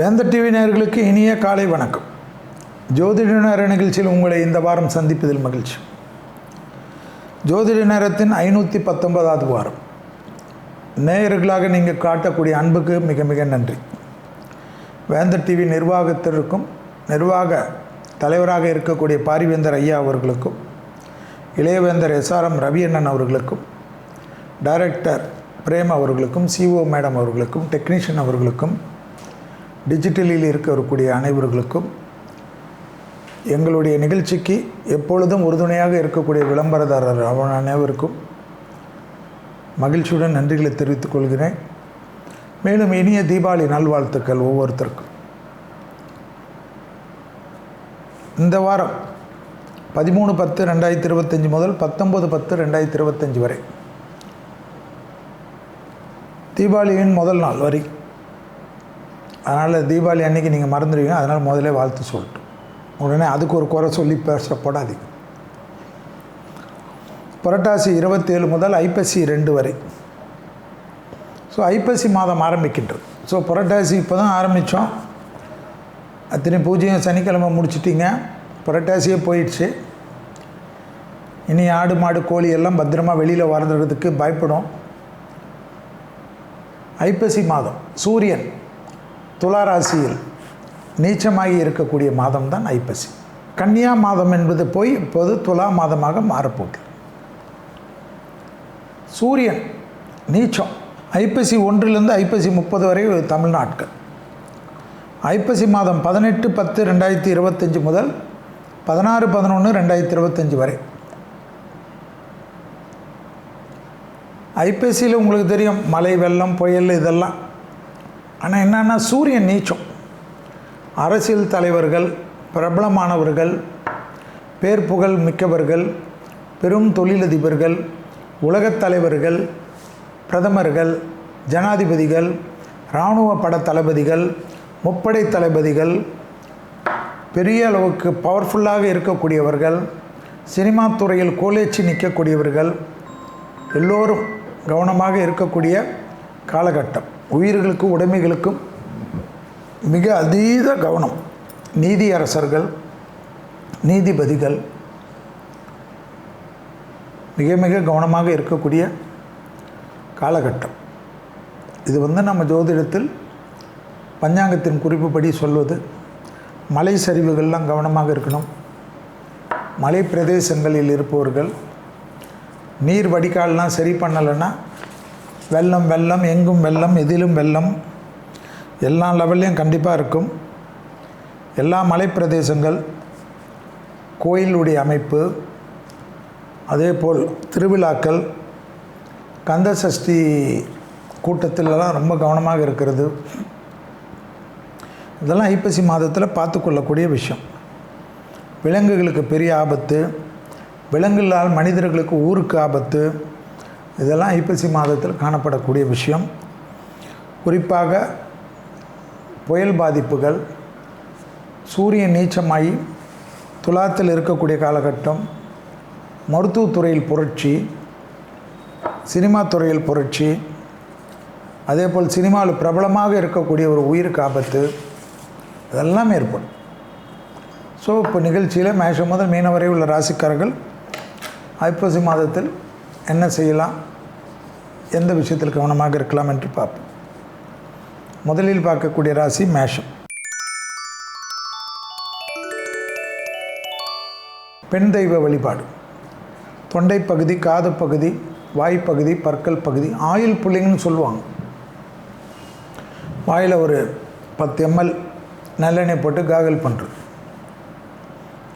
வேந்த TV நேயர்களுக்கு இனிய காலை வணக்கம். ஜோதிட நேர நிகழ்ச்சியில் உங்களை இந்த வாரம் சந்திப்பதில் மகிழ்ச்சி. ஜோதிட நேரத்தின் ஐநூற்றி பத்தொன்பதாவது வாரம். நேயர்களாக நீங்கள் காட்டக்கூடிய அன்புக்கு மிக மிக நன்றி. வேந்த டிவி நிர்வாகத்திற்கும் நிர்வாக தலைவராக இருக்கக்கூடிய பாரிவேந்தர் ஐயா அவர்களுக்கும் இளையவேந்தர் எஸ்ஆர்எம் ரவி அண்ணன் அவர்களுக்கும் டைரக்டர் பிரேம் அவர்களுக்கும் சிஓ மேடம் அவர்களுக்கும் டெக்னீஷியன் அவர்களுக்கும் டிஜிட்டலில் இருக்கக்கூடிய அனைவர்களுக்கும் எங்களுடைய நிகழ்ச்சிக்கு எப்பொழுதும் உறுதுணையாக இருக்கக்கூடிய விளம்பரதாரர் அவன் அனைவருக்கும் மகிழ்ச்சியுடன் நன்றிகளை தெரிவித்துக் கொள்கிறேன். மேலும் இனிய தீபாவளி நல்வாழ்த்துக்கள் ஒவ்வொருத்தருக்கும். இந்த வாரம் பதிமூணு பத்து ரெண்டாயிரத்தி இருபத்தஞ்சி முதல் பத்தொம்பது பத்து ரெண்டாயிரத்தி இருபத்தஞ்சி வரை தீபாவளியின் முதல் நாள் வரை அதனால் தீபாவளி அன்னைக்கு நீங்கள் மறந்துடுவீங்க. அதனால் முதலே வாழ்த்து சொல்லிட்டு. உடனே அதுக்கு ஒரு குறை சொல்லி பேசப்படாதீங்க புரட்டாசி இருபத்தேழு முதல் ஐப்பசி ரெண்டு வரை. ஸோ ஐப்பசி மாதம் ஆரம்பிக்கின்றது. ஸோ புரட்டாசி இப்போ தான் ஆரம்பித்தோம் அத்தனை பூஜையும் சனிக்கிழமை முடிச்சிட்டிங்க. புரட்டாசியே போயிடுச்சு. இனி ஆடு மாடு கோழி எல்லாம் பத்திரமா வெளியில் வாழ்ந்துறதுக்கு பயப்படும். ஐப்பசி மாதம் சூரியன். துளாராசியில் நீச்சமாகி இருக்கக்கூடிய மாதம் தான் ஐப்பசி. கன்னியா மாதம் என்பது போய் இப்போது துலா மாதமாக மாறப்போகுது. சூரியன் நீச்சம். ஐப்பசி ஒன்றிலிருந்து ஐப்பசி முப்பது வரை தமிழ்நாட்கள் ஐப்பசி மாதம் பதினெட்டு பத்து ரெண்டாயிரத்தி இருபத்தஞ்சி முதல் பதினாறு பதினொன்று ரெண்டாயிரத்தி இருபத்தஞ்சி வரை. ஐப்பசியில் உங்களுக்கு தெரியும் மழை வெள்ளம் புயல் இதெல்லாம். ஆனால் என்னென்னா சூரியன் நீச்சம். அரசியல் தலைவர்கள் பிரபலமானவர்கள் பேர் புகழ் மிக்கவர்கள் பெரும் தொழிலதிபர்கள் உலகத் தலைவர்கள் பிரதமர்கள் ஜனாதிபதிகள் இராணுவ பட தளபதிகள் முப்படை தளபதிகள் பெரிய அளவுக்கு பவர்ஃபுல்லாக இருக்கக்கூடியவர்கள் சினிமா துறையில் கோலேச்சி நிற்கக்கூடியவர்கள் எல்லோரும் கவனமாக இருக்கக்கூடிய காலகட்டம். உயிர்களுக்கும் உடைமைகளுக்கும் மிக அதீத கவனம். நீதியரசர்கள் நீதிபதிகள் மிக மிக கவனமாக இருக்கக்கூடிய காலகட்டம். இது வந்து நம்ம ஜோதிடத்தில் பஞ்சாங்கத்தின் குறிப்புப்படி சொல்வது மலை சரிவுகள்லாம் கவனமாக இருக்கணும். மலை பிரதேசங்களில் இருப்பவர்கள் நீர் வடிகால்லாம் சரி பண்ணலைன்னா வெள்ளம் வெள்ளம் எங்கும் வெள்ளம் எதிலும் வெள்ளம். எல்லா லெவல்லையும் கண்டிப்பாக இருக்கும். எல்லா மலைப்பிரதேசங்கள் கோயிலுடைய அமைப்பு அதே போல் திருவிழாக்கள் கந்த சஷ்டி கூட்டத்திலலாம் ரொம்ப கவனமாக இருக்கிறது. இதெல்லாம் ஐப்பசி மாதத்தில் பார்த்து கொள்ளக்கூடிய விஷயம். விலங்குகளுக்கு பெரிய ஆபத்து. விலங்குகளால் மனிதர்களுக்கு ஊருக்கு ஆபத்து. இதெல்லாம் ஐப்பசி மாதத்தில் காணப்படக்கூடிய விஷயம். குறிப்பாக புயல் பாதிப்புகள் சூரியன் நீச்சமாகி துலாத்தில் இருக்கக்கூடிய காலகட்டம் மருத்துவத்துறையில் புரட்சி சினிமா துறையில் புரட்சி அதேபோல் சினிமாவில் பிரபலமாக இருக்கக்கூடிய ஒரு உயிருக்கு ஆபத்து இதெல்லாம் ஏற்படும். ஸோ இப்போ நிகழ்ச்சியில் மேஷம் முதல் மீனவரை உள்ள ராசிக்காரர்கள் ஐப்பசி மாதத்தில் என்ன செய்யலாம்? எந்த விஷயத்தில் கவனமாக இருக்கலாம் என்று பார்ப்போம். முதலில் பார்க்கக்கூடிய ராசி மேஷம். பெண் தெய்வ வழிபாடு. தொண்டை பகுதி காது பகுதி வாய்ப்பகுதி பற்கள் பகுதி ஆயில் புள்ளிங்கன்னு சொல்லுவாங்க. வாயில் ஒரு பத்து எம்எல் நல்லெண்ணெய் போட்டு காகல் பண்ணுறது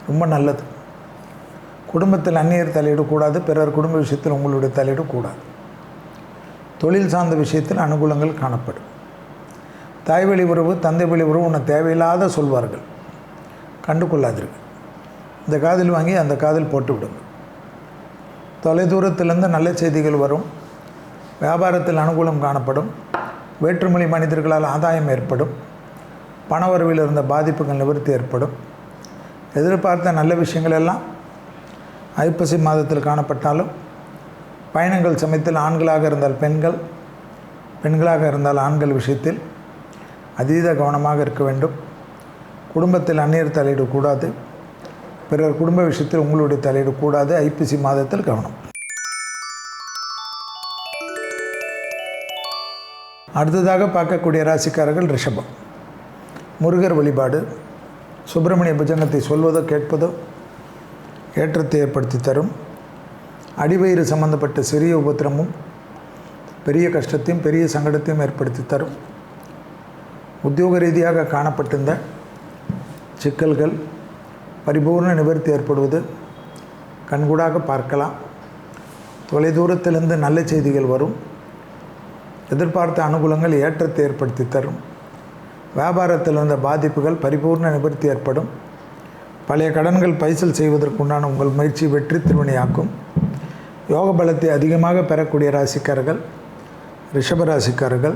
ரொம்ப நல்லது. குடும்பத்தில் அந்நியர் தலையிடக்கூடாது பிறர் குடும்ப விஷயத்தில் உங்களுடைய தலையிடக்கூடாது. தொழில் சார்ந்த விஷயத்தில் அனுகூலங்கள் காணப்படும். தாய் வழி உறவு தந்தை வழி உறவு உன்னை தேவையில்லாத சொல்வார்கள். கண்டு கொள்ளாதீர்கள் இந்த காதில் வாங்கி அந்த காதில் போட்டு விடுங்க தொலைதூரத்திலிருந்து நல்ல செய்திகள் வரும். வியாபாரத்தில் அனுகூலம் காணப்படும். வேற்றுமொழி மனிதர்களால் ஆதாயம் ஏற்படும். பணவரவில் இருந்த பாதிப்புகள் நிவர்த்தி ஏற்படும். எதிர்பார்த்த நல்ல விஷயங்கள் எல்லாம் ஐப்பசி மாதத்தில் காணப்பட்டாலும் பயணங்கள் சமயத்தில் ஆண்களாக இருந்தால் பெண்கள் பெண்களாக இருந்தால் ஆண்கள் விஷயத்தில் அதீத கவனமாக இருக்க வேண்டும். குடும்பத்தில் அந்நியர் தலையிடக்கூடாது. பிறர் குடும்ப விஷயத்தில் உங்களுடைய தலையிடக்கூடாது. ஐப்பசி மாதத்தில் கவனம். அடுத்ததாக பார்க்கக்கூடிய ராசிக்காரர்கள் ரிஷபம். முருகர் வழிபாடு சுப்பிரமணிய புஜங்கத்தை சொல்வதோ கேட்பதோ ஏற்றத்தை ஏற்படுத்தி தரும். அடிவயிறு சம்பந்தப்பட்ட சிறிய உபத்திரமும் பெரிய கஷ்டத்தையும் பெரிய சங்கடத்தையும் ஏற்படுத்தி தரும். உத்தியோக ரீதியாக காணப்பட்டிருந்த சிக்கல்கள் பரிபூர்ண நிவர்த்தி ஏற்படுவது கண்கூடாக பார்க்கலாம். தொலைதூரத்திலிருந்து நல்ல செய்திகள் வரும். எதிர்பார்த்த அனுகூலங்கள் ஏற்றத்தை ஏற்படுத்தி தரும். வியாபாரத்தில் இருந்த பாதிப்புகள் பரிபூர்ண நிவர்த்தி ஏற்படும். பழைய கடன்கள் பைசல் செய்வதற்குண்டான உங்கள் முயற்சி வெற்றி திருவினையாக்கும். யோக பலத்தை அதிகமாக பெறக்கூடிய ராசிக்காரர்கள் ரிஷப ராசிக்காரர்கள்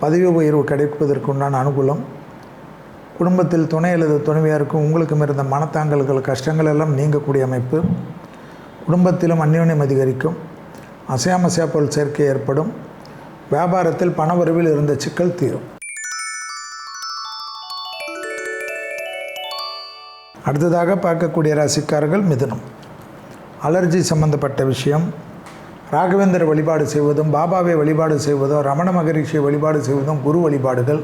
பதவி உயர்வு கிடைப்பதற்கு உண்டான அனுகூலம் குடும்பத்தில் துணை அல்லது துணைவியாருக்கும் உங்களுக்கும் இருந்த மனத்தாங்கல்கள் கஷ்டங்கள் எல்லாம் நீங்கக்கூடிய அமைப்பு. குடும்பத்திலும் அந்யோன்யம் அதிகரிக்கும். அசையாமசையா பொருள் சேர்க்கை ஏற்படும். வியாபாரத்தில் பணவரவில் இருந்த சிக்கல் தீரும். அடுத்ததாக பார்க்கக்கூடிய ராசிக்காரர்கள் மிதுனம். அலர்ஜி சம்பந்தப்பட்ட விஷயம். ராகவேந்தர் வழிபாடு செய்வதும் பாபாவை வழிபாடு செய்வதும் ரமண மகரிஷியை வழிபாடு செய்வதும் குரு வழிபாடுகள்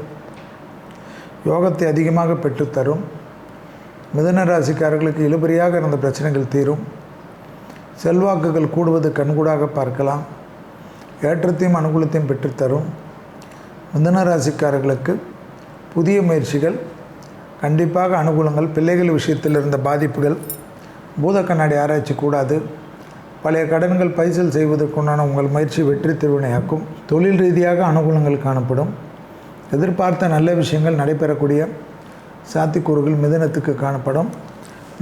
யோகத்தை அதிகமாக பெற்றுத்தரும். மிதன ராசிக்காரர்களுக்கு இழுபறியாக இருந்த பிரச்சனைகள் தீரும். செல்வாக்குகள் கூடுவது கண்கூடாக பார்க்கலாம். ஏற்றத்தையும் அனுகூலத்தையும் பெற்றுத்தரும். மிதன ராசிக்காரர்களுக்கு புதிய முயற்சிகள் கண்டிப்பாக அனுகூலங்கள் பிள்ளைகள் விஷயத்தில் இருந்த பாதிப்புகள் பூத கண்ணாடி ஆராய்ச்சி கூடாது பழைய கடன்கள் பைசல் செய்வதற்குண்டான உங்கள் முயற்சி வெற்றி திருவினையாக்கும். தொழில் ரீதியாக அனுகூலங்கள் காணப்படும். எதிர்பார்த்த நல்ல விஷயங்கள் நடைபெறக்கூடிய சாத்திக்கூறுகள் மிதனத்துக்கு காணப்படும்.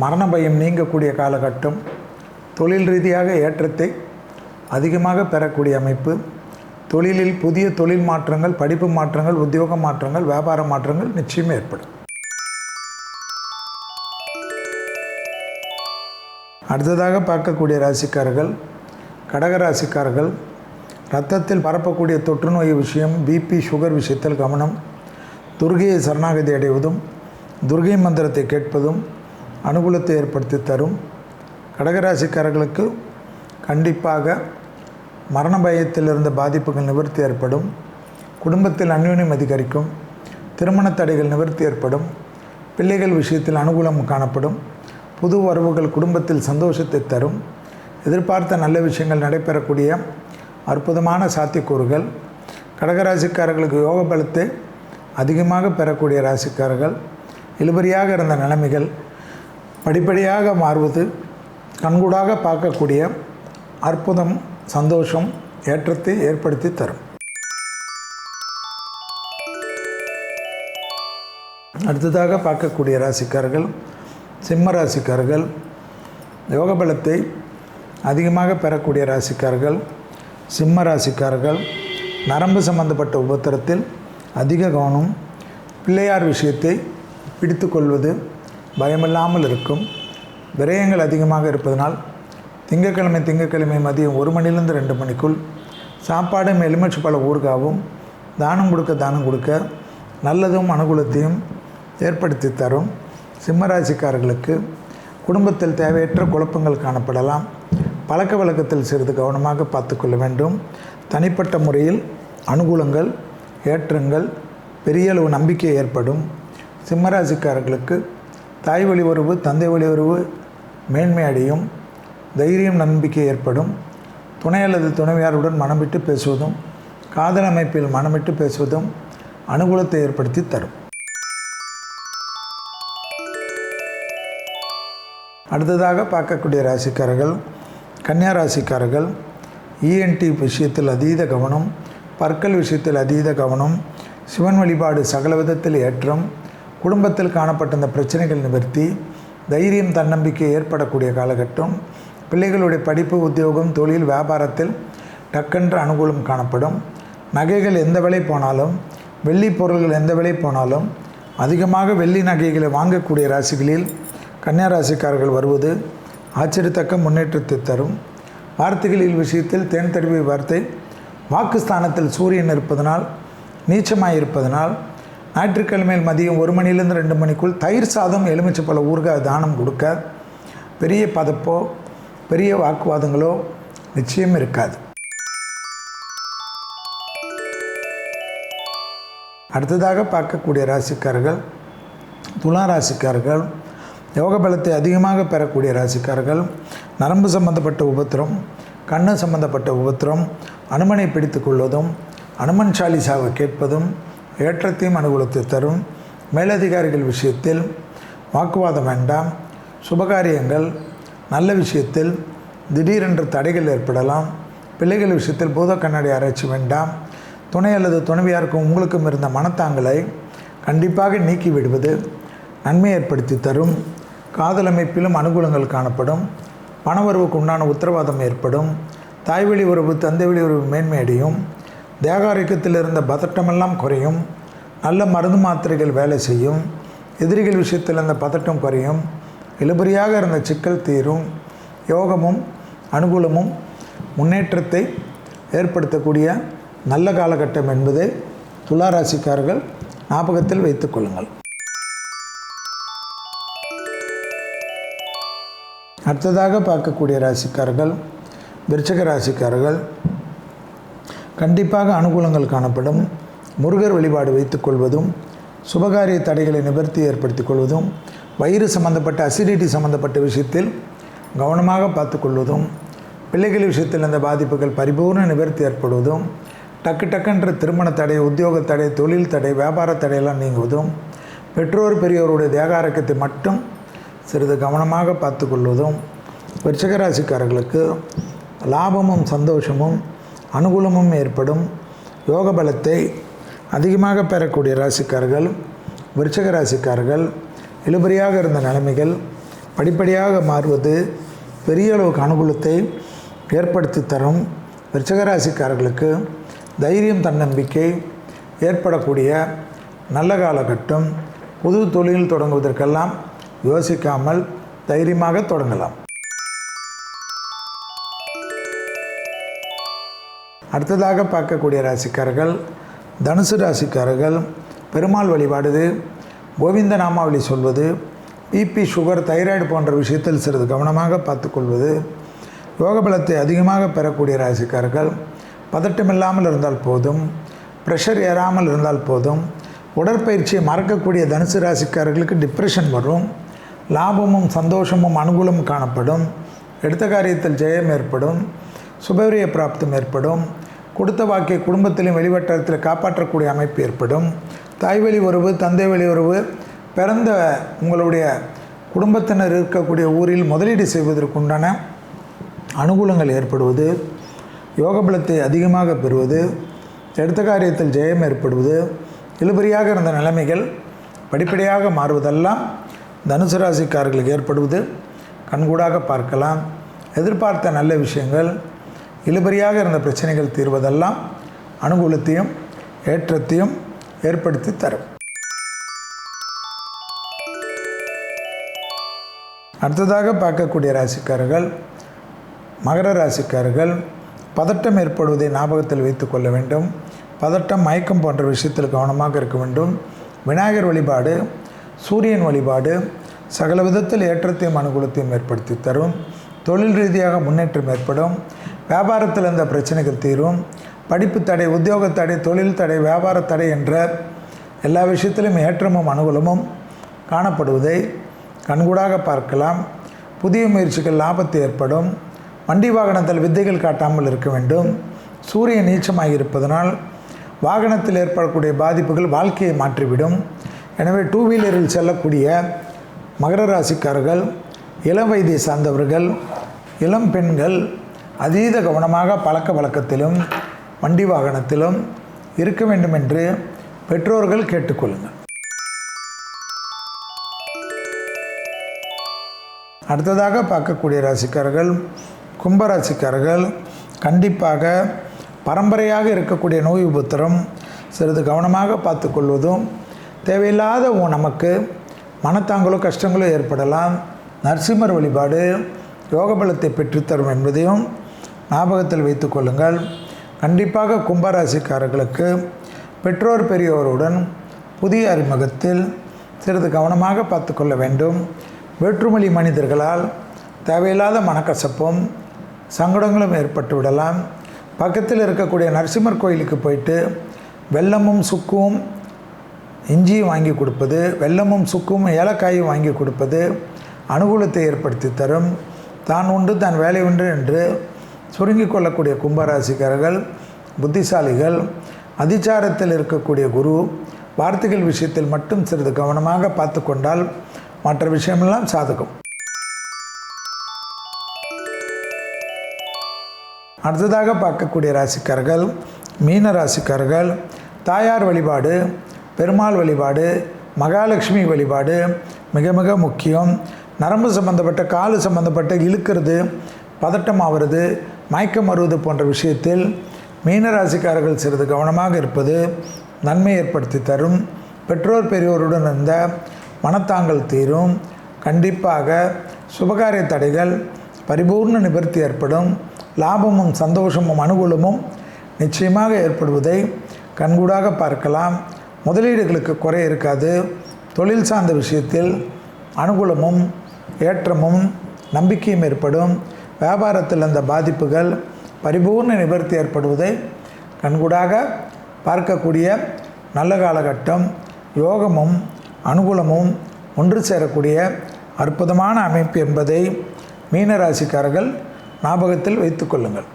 மரண பயம் நீங்கக்கூடிய காலகட்டம். தொழில் ரீதியாக ஏற்றத்தை அதிகமாக பெறக்கூடிய அமைப்பு. தொழிலில் புதிய தொழில் மாற்றங்கள் படிப்பு மாற்றங்கள் உத்தியோக மாற்றங்கள் வியாபார மாற்றங்கள் நிச்சயம் ஏற்படும். அடுத்ததாக பார்க்கக்கூடிய ராசிக்காரர்கள் கடக ராசிக்காரர்கள் ரத்தத்தில் பரப்பக்கூடிய தொற்று நோய் விஷயம் பிபி சுகர் விஷயத்தில் கவனம் துர்கையை சரணாகதி அடைவதும் துர்கை மந்திரத்தை கேட்பதும் அனுகூலத்தை ஏற்படுத்தி தரும். கடகராசிக்காரர்களுக்கு கண்டிப்பாக மரண பயத்தில் இருந்த பாதிப்புகள் நிவர்த்தி ஏற்படும். குடும்பத்தில் அந்யோன்யம் அதிகரிக்கும். திருமண தடைகள் நிவர்த்தி ஏற்படும். பிள்ளைகள் விஷயத்தில் அனுகூலம் காணப்படும். புது வரவுகள் குடும்பத்தில் சந்தோஷத்தை தரும். எதிர்பார்த்த நல்ல விஷயங்கள் நடைபெறக்கூடிய அற்புதமான சாத்தியக்கூறுகள். கடகராசிக்காரர்களுக்கு யோக பலத்தை அதிகமாக பெறக்கூடிய ராசிக்காரர்கள். இழுபறியாக இருந்த நிலைமைகள் படிப்படியாக மாறுவது கண்கூடாக பார்க்கக்கூடிய அற்புதம் சந்தோஷம் ஏற்றத்தை ஏற்படுத்தி தரும். அடுத்ததாக பார்க்கக்கூடிய ராசிக்காரர்கள் சிம்ம ராசிக்காரர்கள் யோக பலத்தை அதிகமாக பெறக்கூடிய ராசிக்காரர்கள் சிம்ம ராசிக்காரர்கள் நரம்பு சம்பந்தப்பட்ட உபத்திரத்தில் அதிக கவனம் பிள்ளையார் விஷயத்தை பிடித்து கொள்வது பயமில்லாமல் இருக்கும். விரயங்கள் அதிகமாக இருப்பதனால் திங்கக்கிழமை திங்கக்கிழமை மதியம் ஒரு மணிலேருந்து ரெண்டு மணிக்குள் சாப்பாடும் எலுமிச்சு பல ஊறுகாவும் தானம் கொடுக்க தானம் கொடுக்க நல்லதும் அனுகூலத்தையும் ஏற்படுத்தி தரும். சிம்மராசிக்காரர்களுக்கு குடும்பத்தில் தேவையற்ற குழப்பங்கள் காணப்படலாம். பழக்க வழக்கத்தில் சிறிது கவனமாக பார்த்துக்கொள்ள வேண்டும். தனிப்பட்ட முறையில் அனுகூலங்கள் ஏற்றங்கள் பெரிய அளவு நம்பிக்கை ஏற்படும். சிம்மராசிக்காரர்களுக்கு தாய் வழி உறவு தந்தை வழி உறவு மேன்மை அடையும். தைரியம் நம்பிக்கை ஏற்படும். துணை அல்லது துணைவியாருடன் மனம் விட்டு பேசுவதும் காதல் அமைப்பில் மனமிட்டு பேசுவதும் அனுகூலத்தை ஏற்படுத்தி தரும். அடுத்ததாக பார்க்கக்கூடிய ராசிக்காரர்கள் கன்னியா ராசிக்காரர்கள் இஎன்டி விஷயத்தில் அதீத கவனம் பற்கள் விஷயத்தில் அதீத கவனம் சிவன் வழிபாடு சகல விதத்தில் ஏற்றம் குடும்பத்தில் காணப்பட்ட இந்த பிரச்சனைகள் நிவர்த்தி தைரியம் தன்னம்பிக்கை ஏற்படக்கூடிய காலகட்டம் பிள்ளைகளுடைய படிப்பு உத்தியோகம் தொழில் வியாபாரத்தில் டக்கென்று அனுகூலம் காணப்படும். நகைகள் எந்த விலை போனாலும் வெள்ளி பொருள்கள் எந்த விலை போனாலும் அதிகமாக வெள்ளி நகைகளை வாங்கக்கூடிய ராசிகளில் கன்னியாராசிக்காரர்கள் வருவது ஆச்சரியத்தக்க முன்னேற்றத்தை தரும். வார்த்தைகளில் விஷயத்தில் தேன் தருவிய வார்த்தை வாக்குஸ்தானத்தில் சூரியன் இருப்பதனால் நீச்சமாக இருப்பதனால் ஞாயிற்றுக்கிழமையில் மதியம் ஒரு மணிலேருந்து ரெண்டு மணிக்குள் தயிர் சாதம் எலுமிச்சை பல ஊறுகாய் தானம் கொடுக்க பெரிய பதப்போ பெரிய வாக்குவாதங்களோ நிச்சயம் இருக்காது. அடுத்ததாக பார்க்கக்கூடிய ராசிக்காரர்கள் துலா ராசிக்காரர்கள் யோக பலத்தை அதிகமாக பெறக்கூடிய ராசிக்காரர்கள் நரம்பு சம்பந்தப்பட்ட உபத்திரம் கண்ணு சம்பந்தப்பட்ட உபத்திரம் அனுமனை பிடித்து கொள்வதும் அனுமன் சாலிசாவை கேட்பதும் ஏற்றத்தையும் அனுகூலத்தை தரும் மேலதிகாரிகள் விஷயத்தில் வாக்குவாதம் வேண்டாம் சுபகாரியங்கள் நல்ல விஷயத்தில் திடீரென்று தடைகள் ஏற்படலாம் பிள்ளைகள் விஷயத்தில் பூத கண்ணாடி ஆராய்ச்சி வேண்டாம் துணை அல்லது துணைவியாருக்கும் உங்களுக்கும் இருந்த மனத்தாங்கலை கண்டிப்பாக நீக்கி விடுவது நன்மை ஏற்படுத்தி தரும். காதல் அமைப்பிலும் அனுகூலங்கள் காணப்படும். பணவரவுக்கு உண்டான உத்தரவாதம் ஏற்படும். தாய்வழி உறவு தந்தைவழி உறவு மேன்மையடையும் தேகாரோக்கியத்தில் இருந்த பதட்டமெல்லாம் குறையும். நல்ல மருந்து மாத்திரைகள் வேலை செய்யும். எதிரிகள் விஷயத்தில் இருந்த பதட்டம் குறையும். இழுபறியாக இருந்த சிக்கல் தீரும். யோகமும் அனுகூலமும் முன்னேற்றத்தை ஏற்படுத்தக்கூடிய நல்ல காலகட்டம் என்பதை துளாராசிக்காரர்கள் ஞாபகத்தில் வைத்துக்கொள்ளுங்கள் அடுத்ததாக பார்க்கக்கூடிய ராசிக்காரர்கள் விருச்சக ராசிக்காரர்கள் கண்டிப்பாக அனுகூலங்கள் காணப்படும். முருகர் வழிபாடு வைத்துக்கொள்வதும் சுபகாரிய தடைகளை நிவர்த்தி ஏற்படுத்திக் கொள்வதும் வயிறு சம்பந்தப்பட்ட அசிடிட்டி சம்பந்தப்பட்ட விஷயத்தில் கவனமாக பார்த்துக்கொள்வதும் பிள்ளைகள் விஷயத்தில் இந்த பாதிப்புகள் பரிபூர்ண நிவர்த்தி ஏற்படுவதும் டக்கு டக்குன்ற திருமண தடை உத்தியோக தடை தொழில் தடை வியாபார தடையெல்லாம் நீங்குவதும் பெற்றோர் பெரியோருடைய தேகாரக்கத்தை மட்டும் சிறிது கவனமாக பார்த்து கொள்வதும் விருச்சகராசிக்காரர்களுக்கு லாபமும் சந்தோஷமும் அனுகூலமும் ஏற்படும். யோக பலத்தை அதிகமாக பெறக்கூடிய ராசிக்காரர்கள் விருச்சக ராசிக்காரர்கள் இழுபறியாக இருந்த நிலைமைகள் படிப்படியாக மாறுவது பெரிய அளவுக்கு அனுகூலத்தை ஏற்படுத்தி தரும் விருச்சக ராசிக்காரர்களுக்கு தைரியம் தன்னம்பிக்கை ஏற்படக்கூடிய நல்ல காலகட்டம் புது தொழில் தொடங்குவதற்கெல்லாம் யோசிக்காமல் தைரியமாக தொடங்கலாம். அடுத்ததாக பார்க்கக்கூடிய ராசிக்காரர்கள் தனுசு ராசிக்காரர்கள் பெருமாள் வழிபாடுது கோவிந்த நாமாவளி சொல்வது பிபி சுகர் தைராய்டு போன்ற விஷயத்தில் சிறிது கவனமாக பார்த்துக்கொள்வது யோக பலத்தை அதிகமாக பெறக்கூடிய ராசிக்காரர்கள் பதட்டமில்லாமல் இருந்தால் போதும் ப்ரெஷர் ஏறாமல் இருந்தால் போதும் உடற்பயிற்சியை மறக்கக்கூடிய தனுசு ராசிக்காரர்களுக்கு டிப்ரெஷன் வரும் லாபமும் சந்தோஷமும் அனுகூலமும் காணப்படும். எடுத்த காரியத்தில் ஜெயம் ஏற்படும். சுபவிரிய பிராப்தம் ஏற்படும். கொடுத்த வாக்கை குடும்பத்திலும் வெளிவட்டாரத்தில் காப்பாற்றக்கூடிய அமைப்பு ஏற்படும். தாய்வழி உறவு தந்தை வழி உறவு பிறந்த உங்களுடைய குடும்பத்தினர் இருக்கக்கூடிய ஊரில் முதலீடு செய்வதற்குண்டான அனுகூலங்கள் ஏற்படுவது. யோக பலத்தை அதிகமாக பெறுவது. எடுத்த காரியத்தில் ஜெயம் ஏற்படுவது. இழுபறியாக இருந்த நிலைமைகள் படிப்படியாக மாறுவதெல்லாம் தனுசு ராசிக்காரர்களுக்கு ஏற்படுவது கண்கூடாக பார்க்கலாம். எதிர்பார்த்த நல்ல விஷயங்கள் இழுபறியாக இருந்த பிரச்சனைகள் தீர்வதெல்லாம் அனுகூலத்தையும் ஏற்றத்தையும் ஏற்படுத்தி தரும். அடுத்ததாக பார்க்கக்கூடிய ராசிக்காரர்கள் மகர ராசிக்காரர்கள் பதட்டம் ஏற்படுவதை ஞாபகத்தில் வைத்து கொள்ள வேண்டும். பதட்டம் மயக்கம் போன்ற விஷயத்தில் கவனமாக இருக்க வேண்டும். விநாயகர் வழிபாடு சூரியன் வழிபாடு சகல விதத்தில் ஏற்றத்தையும் அனுகூலத்தையும் ஏற்படுத்தி தரும். தொழில் ரீதியாக முன்னேற்றம் ஏற்படும். வியாபாரத்தில் இருந்த பிரச்சனைகள் தீரும். படிப்பு தடை உத்தியோக தடை தொழில் தடை வியாபார தடை என்ற எல்லா விஷயத்திலும் ஏற்றமும் அனுகூலமும் காணப்படுவதை கண்கூடாக பார்க்கலாம். புதிய முயற்சிகள் லாபத்து ஏற்படும். வண்டி வாகனத்தில் வித்தைகள் காட்டாமல் இருக்க வேண்டும். சூரியன் நீச்சமாக இருப்பதனால் வாகனத்தில் ஏற்படக்கூடிய பாதிப்புகள் வாழ்க்கையை மாற்றிவிடும். எனவே டூ வீலரில் செல்லக்கூடிய மகர ராசிக்காரர்கள் இளம் வயதை சார்ந்தவர்கள் இளம் பெண்கள் அதீத கவனமாக பழக்க வழக்கத்திலும் வண்டி வாகனத்திலும் இருக்க வேண்டும் என்று பெற்றோர்கள் கேட்டுக்கொள்ளுங்கள். அடுத்ததாக பார்க்கக்கூடிய ராசிக்காரர்கள் கும்பராசிக்காரர்கள் கண்டிப்பாக பரம்பரையாக இருக்கக்கூடிய நோய் உபத்திரம் சிறிது கவனமாக பார்த்துக்கொள்வதும் தேவையில்லாத நமக்கு மனத்தாங்களோ கஷ்டங்களோ ஏற்படலாம். நரசிம்மர் வழிபாடு யோக பலத்தை பெற்றுத்தரும் என்பதையும் ஞாபகத்தில் வைத்துக்கொள்ளுங்கள் கண்டிப்பாக கும்பராசிக்காரர்களுக்கு பெற்றோர் பெரியோருடன் புதிய அறிமுகத்தில் சிறிது கவனமாக பார்த்து கொள்ள வேண்டும். வேற்றுமொழி மனிதர்களால் தேவையில்லாத மனக்கசப்பும் சங்கடங்களும் ஏற்பட்டு விடலாம். பக்கத்தில் இருக்கக்கூடிய நரசிம்மர் கோயிலுக்கு போயிட்டு வெள்ளமும் சுக்கும் இஞ்சியும் வாங்கி கொடுப்பது வெல்லமும் சுக்கும் ஏலக்காயும் வாங்கி கொடுப்பது அனுகூலத்தை ஏற்படுத்தி தரும். தான் உண்டு தான் வேலை உண்டு என்று சுருங்கிக் கொள்ளக்கூடிய கும்பராசிக்காரர்கள் புத்திசாலிகள் அதிச்சாரத்தில் இருக்கக்கூடிய குரு வார்த்தைகள் விஷயத்தில் மட்டும் சிறிது கவனமாக பார்த்து கொண்டால் மற்ற விஷயமெல்லாம் சாதகம். அடுத்ததாக பார்க்கக்கூடிய ராசிக்காரர்கள் மீன ராசிக்காரர்கள் தாயார் வழிபாடு பெருமாள் வழிபாடு மகாலட்சுமி வழிபாடு மிக மிக முக்கியம். நரம்பு சம்பந்தப்பட்ட காலு சம்பந்தப்பட்ட இழுக்கிறது பதட்டம் ஆகிறது மயக்கம் வருவது போன்ற விஷயத்தில் மீனராசிக்காரர்கள் சிறிது கவனமாக இருப்பது நன்மை ஏற்படுத்தி தரும். பெற்றோர் பெரியோருடன் இருந்த மனத்தாங்கல் தீரும். கண்டிப்பாக சுபகாரிய தடைகள் பரிபூர்ண நிவர்த்தி ஏற்படும். லாபமும் சந்தோஷமும் அனுகூலமும் நிச்சயமாக ஏற்படுவதை கண்கூடாக பார்க்கலாம். முதலீடுகளுக்கு குறை இருக்காது. தொழில் சார்ந்த விஷயத்தில் அனுகூலமும் ஏற்றமும் நம்பிக்கையும் ஏற்படும். வியாபாரத்தில் அந்த பாதிப்புகள் பரிபூர்ண நிவர்த்தி ஏற்படுவதை கண்கூடாக பார்க்கக்கூடிய நல்ல காலகட்டம் யோகமும் அனுகூலமும் ஒன்று சேரக்கூடிய அற்புதமான அமைப்பு என்பதை மீனராசிக்காரர்கள் ஞாபகத்தில் வைத்துக்கொள்ளுங்கள்